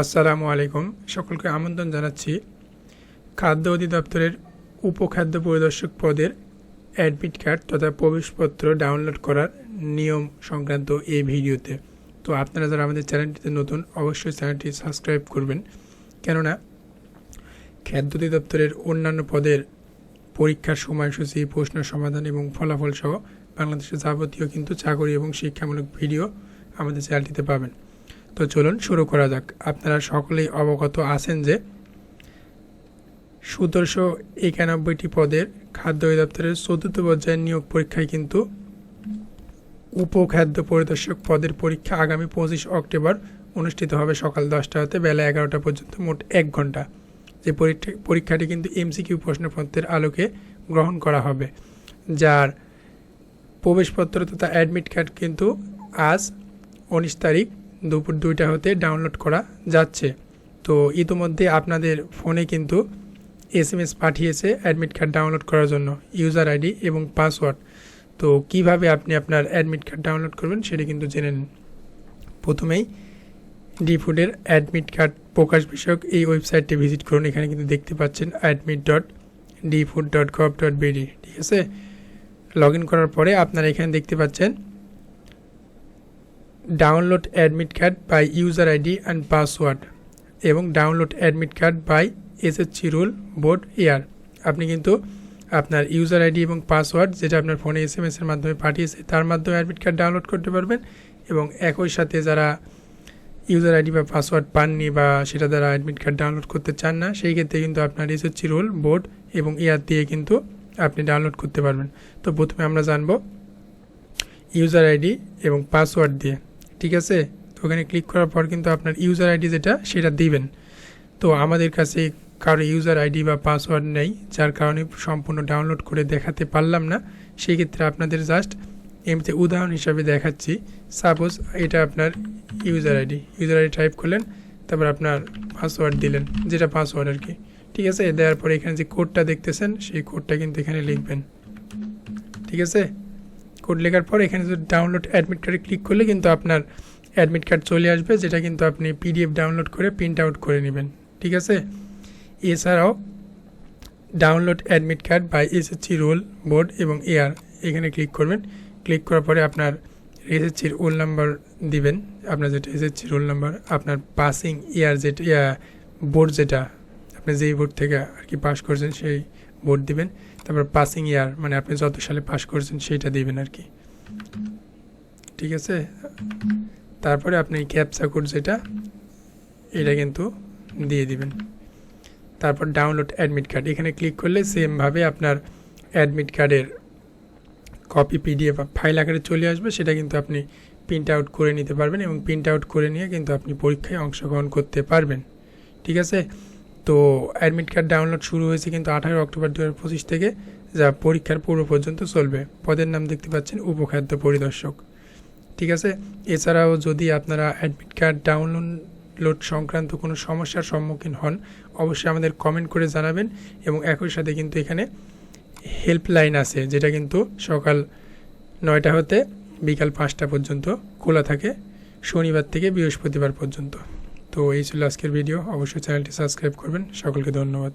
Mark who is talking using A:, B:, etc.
A: আসসালামু আলাইকুম। সকলকে আমন্ত্রণ জানাচ্ছি খাদ্য অধিদপ্তরের উপখাদ্য পরিদর্শক পদের অ্যাডমিট কার্ড তথা প্রবেশপত্র ডাউনলোড করার নিয়ম সংক্রান্ত এই ভিডিওতে। তো আপনারা যারা আমাদের চ্যানেলটিতে নতুন, অবশ্যই চ্যানেলটি সাবস্ক্রাইব করবেন। কেননা খাদ্য অধিদপ্তরের অন্যান্য পদের পরীক্ষার সময়সূচি, প্রশ্ন সমাধান এবং ফলাফল সহ বাংলাদেশের যাবতীয় কিন্তু চাকরি এবং শিক্ষামূলক ভিডিও আমাদের চ্যানেলটিতে পাবেন। তো চলুন শুরু করা যাক। আপনারা সকলেই অবগত আছেন যে সতেরোশো একানব্বইটি পদের খাদ্য অধিদপ্তরের চতুর্থ পর্যায়ের নিয়োগ পরীক্ষায় কিন্তু উপখাদ্য পরিদর্শক পদের পরীক্ষা আগামী পঁচিশ অক্টোবর অনুষ্ঠিত হবে সকাল দশটা হতে বেলা এগারোটা পর্যন্ত মোট এক ঘণ্টা। যে পরীক্ষা, পরীক্ষাটি কিন্তু এমসিকিউ প্রশ্নপত্রের আলোকে গ্রহণ করা হবে। যার প্রবেশপত্র তথা অ্যাডমিট কার্ড কিন্তু আজ উনিশ তারিখ দুপুর দুইটা হতে ডাউনলোড করা যাচ্ছে। তো ইতোমধ্যে আপনাদের ফোনে কিন্তু এস এম এস পাঠিয়েছে অ্যাডমিট কার্ড ডাউনলোড করার জন্য ইউজার আইডি এবং পাসওয়ার্ড তো কীভাবে আপনি আপনার অ্যাডমিট কার্ড ডাউনলোড করবেন সেটা কিন্তু জেনে নিন। প্রথমেই ডি ফুডের অ্যাডমিট কার্ড প্রকাশ বিষয়ক এই ওয়েবসাইটটি ভিজিট করুন। এখানে কিন্তু দেখতে পাচ্ছেন admit dot d food dot gov dot BD ঠিক আছে? লগ ইন করার পরে আপনারা এখানে দেখতে পাচ্ছেন download admit card by user ID and password এবং download admit card by S SSC roll board year আপনি কিন্তু আপনার ইউজার আইডি এবং পাসওয়ার্ড যেটা আপনার ফোনে এস এম এসের মাধ্যমে পাঠিয়েছে, তার মাধ্যমে অ্যাডমিট কার্ড ডাউনলোড করতে পারবেন এবং একই সাথে যারা ইউজার আইডি বা পাসওয়ার্ড পাননি বা সেটা দ্বারা অ্যাডমিট কার্ড ডাউনলোড করতে চান না, সেই ক্ষেত্রে কিন্তু আপনার এস এসএসসি রুল বোর্ড এবং এয়ার দিয়ে কিন্তু আপনি ডাউনলোড করতে পারবেন। তো প্রথমে আমরা জানব ইউজার আইডি এবং পাসওয়ার্ড দিয়ে। ঠিক আছে? তো ওখানে ক্লিক করার পর কিন্তু আপনার ইউজার আইডি যেটা, সেটা দিবেন। তো আমাদের কাছে কারও ইউজার আইডি বা পাসওয়ার্ড নেই, যার কারণে সম্পূর্ণ ডাউনলোড করে দেখাতে পারলাম না। সেই ক্ষেত্রে আপনাদের জাস্ট এমনিতে উদাহরণ হিসাবে দেখাচ্ছি। সাপোজ এটা আপনার user ID user ID type করলেন, তারপর আপনার পাসওয়ার্ড দিলেন, যেটা পাসওয়ার্ড আর কি। ঠিক আছে? দেওয়ার পরে এখানে যে কোডটা দেখতেছেন, সেই কোডটা কিন্তু এখানে লিখবেন। ঠিক আছে? কোড লেখার পর এখানে যদি ডাউনলোড অ্যাডমিট কার্ডে ক্লিক করলে কিন্তু আপনার অ্যাডমিট কার্ড চলে আসবে, যেটা কিন্তু আপনি পিডিএফ ডাউনলোড করে প্রিন্ট আউট করে নেবেন। ঠিক আছে? এছাড়াও download admit card by SSC roll board এবং এয়ার এখানে ক্লিক করবেন। ক্লিক করার পরে আপনার এসএসসির রোল নাম্বার দিবেন। আপনার যেটা এসএসসি রোল নাম্বার আপনার পাসিং ইয়ার যেটা বোর্ড যেটা, আপনি যেই বোর্ড থেকে আর কি পাস করছেন সেই বোর্ড দিবেন। তারপর পাসিং ইয়ার মানে আপনি যত সালে পাস করছেন সেইটা দিবেন আর কি। ঠিক আছে? তারপরে আপনি ক্যাপসা কোড যেটা, এটা কিন্তু দিয়ে দিবেন। তারপর ডাউনলোড অ্যাডমিট কার্ড এখানে ক্লিক করলে সেমভাবে আপনার অ্যাডমিট কার্ডের কপি পিডিএফ ফাইল আকারে চলে আসবে, সেটা কিন্তু আপনি প্রিন্ট আউট করে নিতে পারবেন এবং প্রিন্ট আউট করে নিয়ে কিন্তু আপনি পরীক্ষায় অংশগ্রহণ করতে পারবেন। ঠিক আছে? তো অ্যাডমিট কার্ড ডাউনলোড শুরু হয়েছে কিন্তু আঠারো অক্টোবর দু হাজার পঁচিশ থেকে, যা পরীক্ষার পূর্ব পর্যন্ত চলবে। পদের নাম দেখতে পাচ্ছেন উপখাদ্য পরিদর্শক। ঠিক আছে? এছাড়াও যদি আপনারা অ্যাডমিট কার্ড ডাউনলোড সংক্রান্ত কোনো সমস্যার সম্মুখীন হন, অবশ্যই আমাদের কমেন্ট করে জানাবেন এবং একই সাথে কিন্তু এখানে হেল্পলাইন আছে, যেটা কিন্তু সকাল নয়টা হতে বিকাল পাঁচটা পর্যন্ত খোলা থাকে, শনিবার থেকে বৃহস্পতিবার পর্যন্ত। তো এই ছিল আজকের ভিডিও অবশ্যই চ্যানেলটি সাবস্ক্রাইব করবেন। সকলকে ধন্যবাদ।